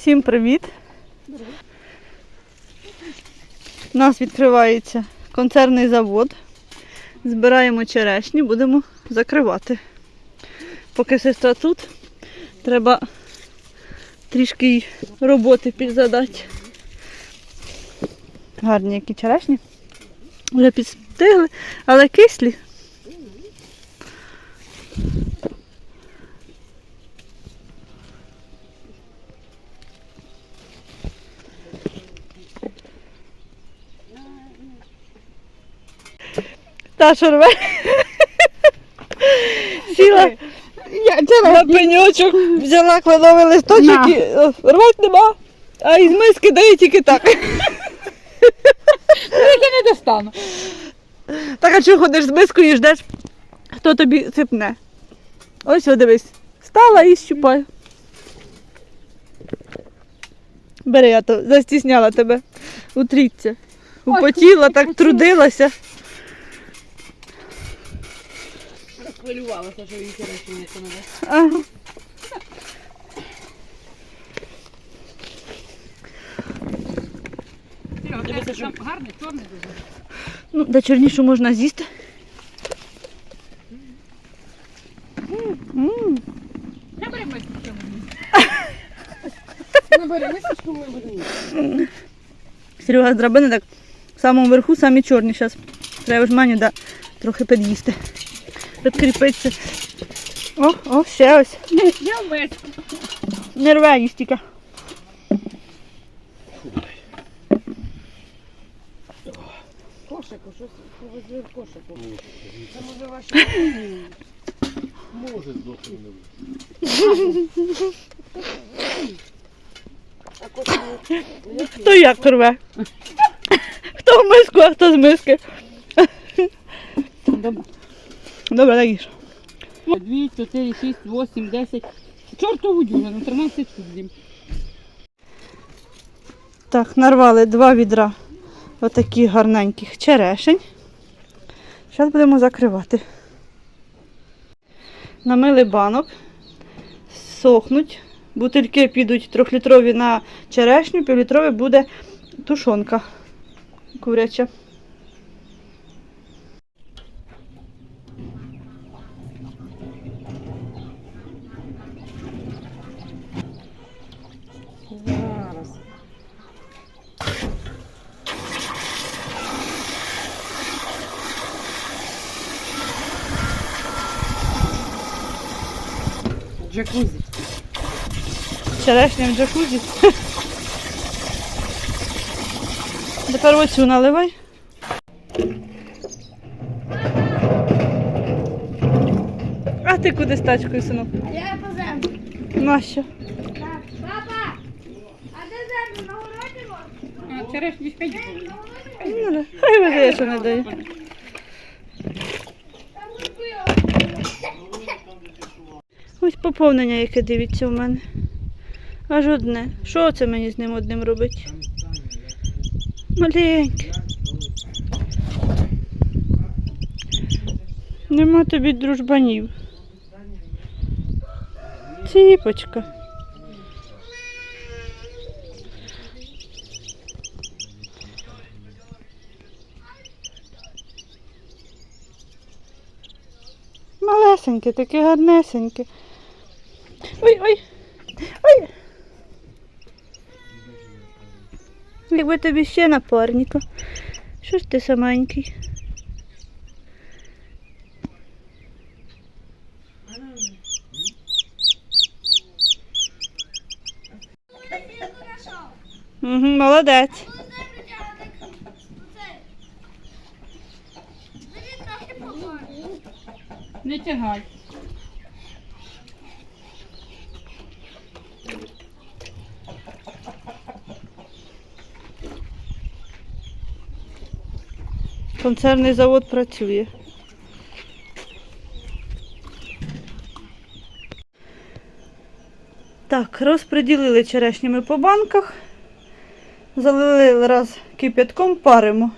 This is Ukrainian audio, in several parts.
Всім привіт! У нас відкривається концерний завод. Збираємо черешні, будемо закривати. Поки сестра тут, треба трішки роботи підзадати. Гарні які черешні. Вже підстигли, але кислі. Та що рве? Сіла на пеньочок, взяла кленовий листочок і о, рвати нема, а із миски дає тільки так. Я не достану. Так а чого ходиш з мискою і ждеш, хто тобі ципне? Ось о, дивись. Стала і щупай. Бери, я то застісняла тебе. Утріться. Употіла, так трудилася. Розхвилювалася, що він черешню не надо. Ага. Дивися, що гарний, чорний дуже. Ну, де чорнішу можна з'їсти. Набери мисочку. Набери мисочку, ми будемо. Серега з драбини так в самому верху самі чорні зараз. Треба жманю да, трохи під'їсти. Підкріпитися. О, о, ще ось. Я в миску. Не рве їсть тільки. Кошику, щось повезли в кошику. Це може ваші... Може здохне не А кошику... Хто як рве? Хто в миску, а хто з миски. Добре. Добре, так їж. 2, 4, 6, 8, 10. Чортову дюжину, 13 штук. Так, нарвали два відра отаких гарненьких черешень. Зараз будемо закривати. Намили банок, сохнуть. Бутильки підуть трьохлітрові на черешню, півлітрові буде тушонка куряча. Зараз. Джакузі. Черешня в джакузі. Тепер оцю наливай. А ти куди з тачкою, синок? Я по землю. Нащо? Папа, а де землю на городі? А, черешні спить. Ну, да. Хай везе, що не дає. Там купила. Ось поповнення, яке дивіться у мене. Аж одне. Що це мені з ним одним робить? Маленьке. Нема тобі дружбанів. Ціпочка. Малесеньке, таке гарнесеньке. Ой, ой. Якби тобі ще напарника. Що ж ти саменький? Угу, молодець. Не тягай. Концерний завод працює. Так, розподілили черешнями по банках. Залили раз кип'ятком, паримо.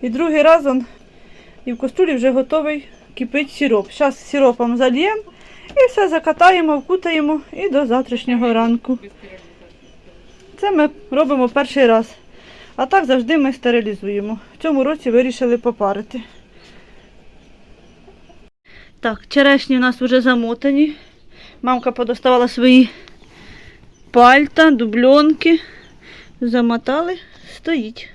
І другий раз он, і в каструлі вже готовий кипить сироп. Зараз сиропом зальємо і все закатаємо, вкутаємо і до завтрашнього ранку. Це ми робимо перший раз. А так завжди ми стерилізуємо. В цьому році вирішили попарити. Так, черешні у нас вже замотані. Мамка подоставала свої пальта, дубльонки. Замотали, стоїть.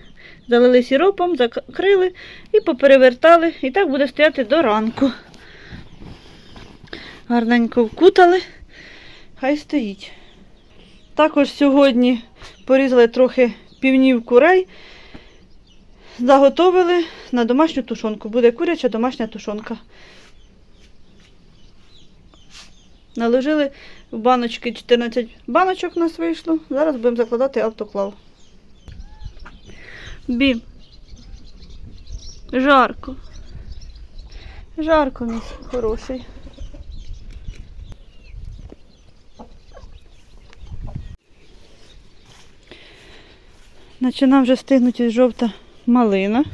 Залили сіропом, закрили і поперевертали. І так буде стояти до ранку. Гарненько вкутали, хай стоїть. Також сьогодні порізали трохи півнів курей, заготовили на домашню тушонку. Буде куряча домашня тушонка. Наложили в баночки 14 баночок у нас вийшло. Зараз будемо закладати автоклав. Бім. Жарко. Жарко, мій хороший. Починає вже стигнути жовта малина.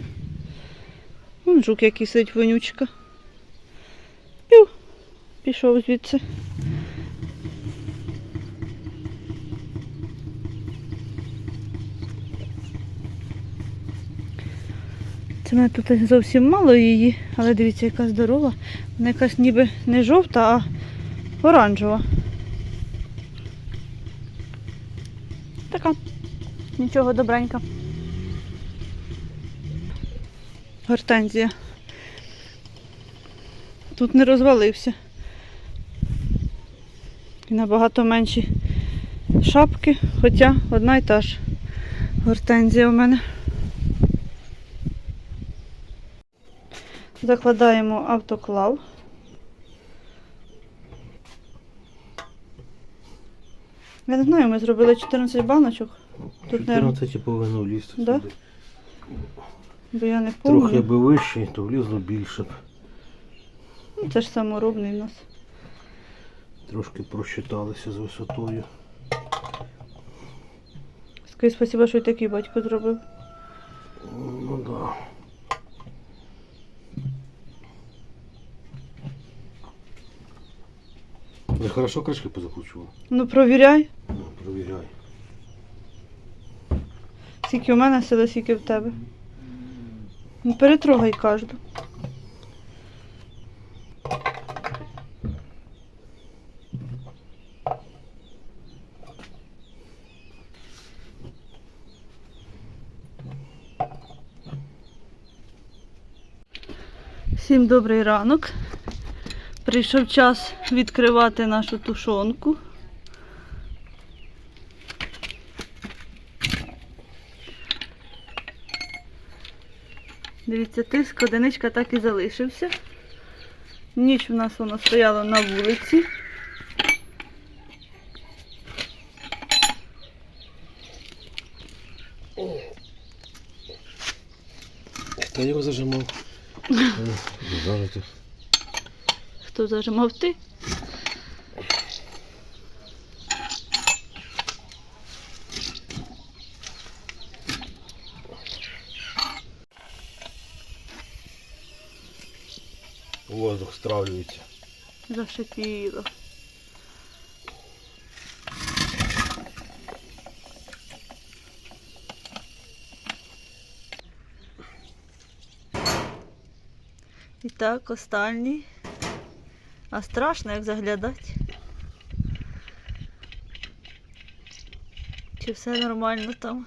Вон жук який сидить вонючка. Пів. Пішов звідси. Це мене тут зовсім мало її, але дивіться, яка здорова. Вона якась ніби не жовта, а оранжева. Така. Нічого добренька. Гортензія. Тут не розвалився. І набагато менші шапки, хоча одна й та ж гортензія у мене. Закладаємо автоклав. Я не знаю, ми зробили 14 баночок. Тут, наверно, 14 повинно влізти Да? сюди. бо я не Трохи пам'ятаю. би вище, то влізло більше б. Ну, Це ж саморобний у нас. Трошки просчиталися з висотою. Скажи спасибо, що й такий батько зробив. Ну да. Хорошо кришки позакручував. Ну провіряй, Ну, провіряй. скільки у мене сили, скільки в тебе. Ну, перетрогай кожну. Всім добрий ранок. Прийшов час відкривати нашу тушонку. Дивіться, тиск, одиничка так і залишився. Ніч у нас воно стояло на вулиці. Хто його зажимав? Зажити. Хто зажимав ти? Воздух стравлюється. Зашипіло. І так, останній. А страшно, як заглядати. Чи все нормально там?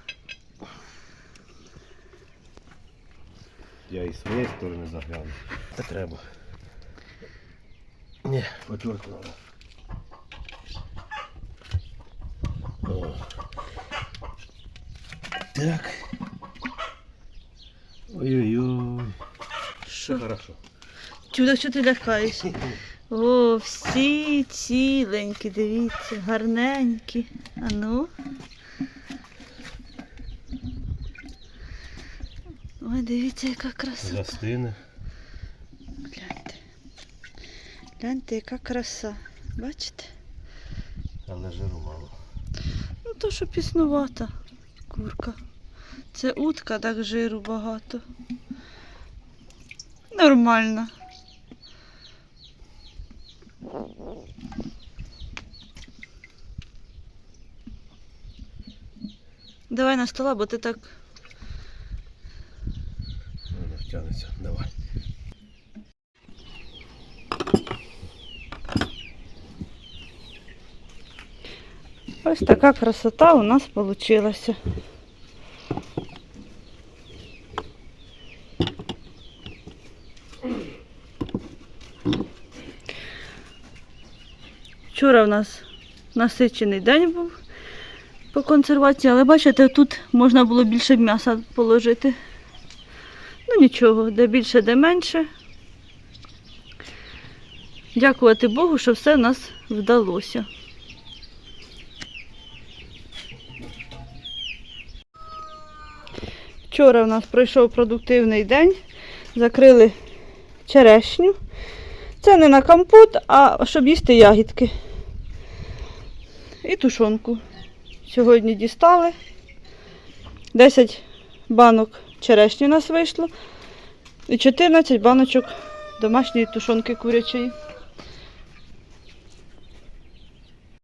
Я і своєї сторони загляну. Та треба. Ні, отвертку треба. О. Так. Ой-ой-ой. Все хорошо. Чудо, що ти лякаєш? О, всі ціленькі, дивіться, гарненькі. А ну. Ой, дивіться, яка краса. Застине. Гляньте. Гляньте, яка краса. Бачите? Але жиру мало. Ну то, що піснувата курка. Це утка, так жиру багато. Нормально. Давай на стола, бо ти так. Воно втягнеться. Давай. Ось така красота у нас вийшла. Вчора в нас насичений день був по консервації, але бачите, тут можна було більше м'яса положити. Ну нічого, де більше, де менше. Дякувати Богу, що все в нас вдалося. Вчора у нас пройшов продуктивний день. Закрили черешню. Це не на компот, а щоб їсти ягідки. І тушонку. Сьогодні дістали. 10 банок черешні у нас вийшло. І 14 баночок домашньої тушонки курячої.